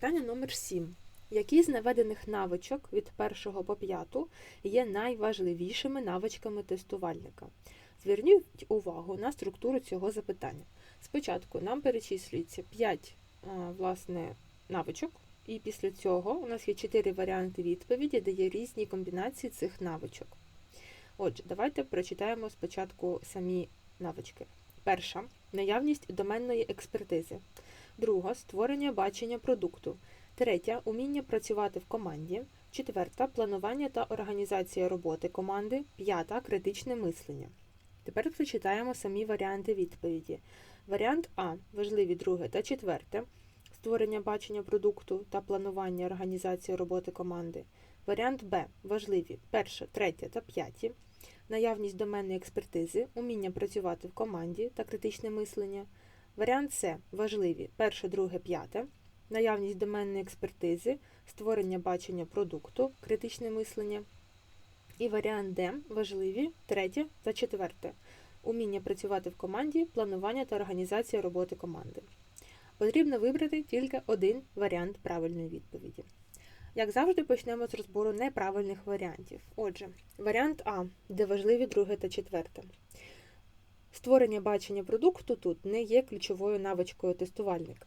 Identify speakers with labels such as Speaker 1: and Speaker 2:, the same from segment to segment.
Speaker 1: Питання номер 7. Які з наведених навичок від 1 по 5 є найважливішими навичками тестувальника? Зверніть увагу на структуру цього запитання. Спочатку нам перечислюється 5 власне, навичок, і після цього у нас є 4 варіанти відповіді, де є різні комбінації цих навичок. Отже, давайте прочитаємо спочатку самі навички. Перша наявність доменної експертизи. Друга створення бачення продукту. Третя уміння працювати в команді. Четверта планування та організація роботи команди. П'ята критичне мислення. Тепер прочитаємо самі варіанти відповіді. Варіант А важливі друге та четверте. Створення бачення продукту та планування організації роботи команди. Варіант Б важливі перше, третє та п'яті. Наявність доменної експертизи, уміння працювати в команді та критичне мислення. Варіант С важливі перше, друге, п'яте. Наявність доменної експертизи, створення бачення продукту, критичне мислення. І варіант Д важливі третє та четверте. Уміння працювати в команді, планування та організація роботи команди. Потрібно вибрати тільки один варіант правильної відповіді. Як завжди, почнемо з розбору неправильних варіантів. Отже, варіант А, де важливі друге та четверте. Створення бачення продукту тут не є ключовою навичкою тестувальника.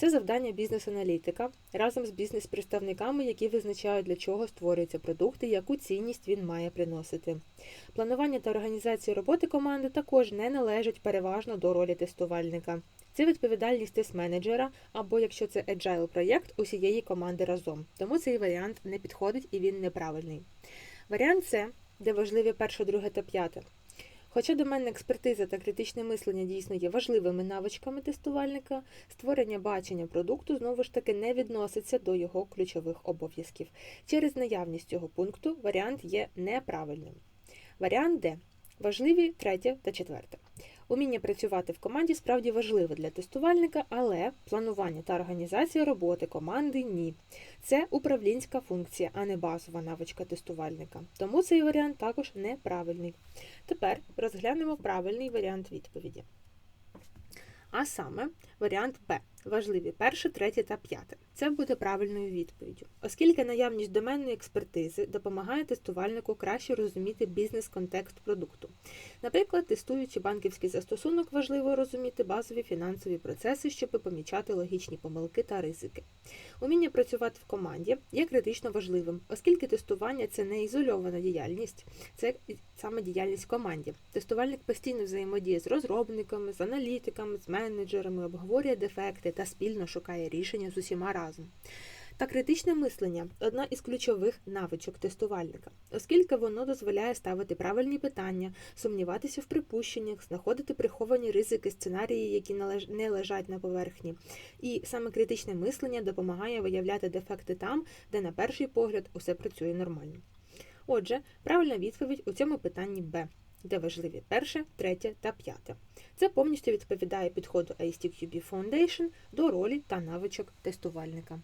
Speaker 1: Це завдання бізнес-аналітика разом з бізнес-представниками, які визначають, для чого створюється продукт і яку цінність він має приносити. Планування та організація роботи команди також не належать переважно до ролі тестувальника. Це відповідальність тест-менеджера, або якщо це agile проєкт усієї команди разом. Тому цей варіант не підходить і він неправильний. Варіант С, де важливі перше, друге та п'яте. Хоча доменна експертиза та критичне мислення дійсно є важливими навичками тестувальника, створення бачення продукту знову ж таки не відноситься до його ключових обов'язків. Через наявність цього пункту варіант є неправильним. Варіант Д. Важливі третє та четверте. Уміння працювати в команді справді важливе для тестувальника, але планування та організація роботи команди ні. Це управлінська функція, а не базова навичка тестувальника. Тому цей варіант також неправильний. Тепер розглянемо правильний варіант відповіді. А саме варіант Б. Важливі перше, третє та п'яте. Це буде правильною відповіддю, оскільки наявність доменної експертизи допомагає тестувальнику краще розуміти бізнес-контекст продукту. Наприклад, тестуючи банківський застосунок, важливо розуміти базові фінансові процеси, щоб помічати логічні помилки та ризики. Уміння працювати в команді є критично важливим, оскільки тестування це не ізольована діяльність, це саме діяльність в команді. Тестувальник постійно взаємодіє з розробниками, з аналітиками, з менеджерами, обговорює дефекти та спільно шукає рішення з усіма разом. Та критичне мислення одна із ключових навичок тестувальника, оскільки воно дозволяє ставити правильні питання, сумніватися в припущеннях, знаходити приховані ризики, сценарії, які не лежать на поверхні. І саме критичне мислення допомагає виявляти дефекти там, де на перший погляд усе працює нормально. Отже, правильна відповідь у цьому питанні Б, де важливі перше, третє та п'яте. Це повністю відповідає підходу ASTQB Foundation до ролі та навичок тестувальника.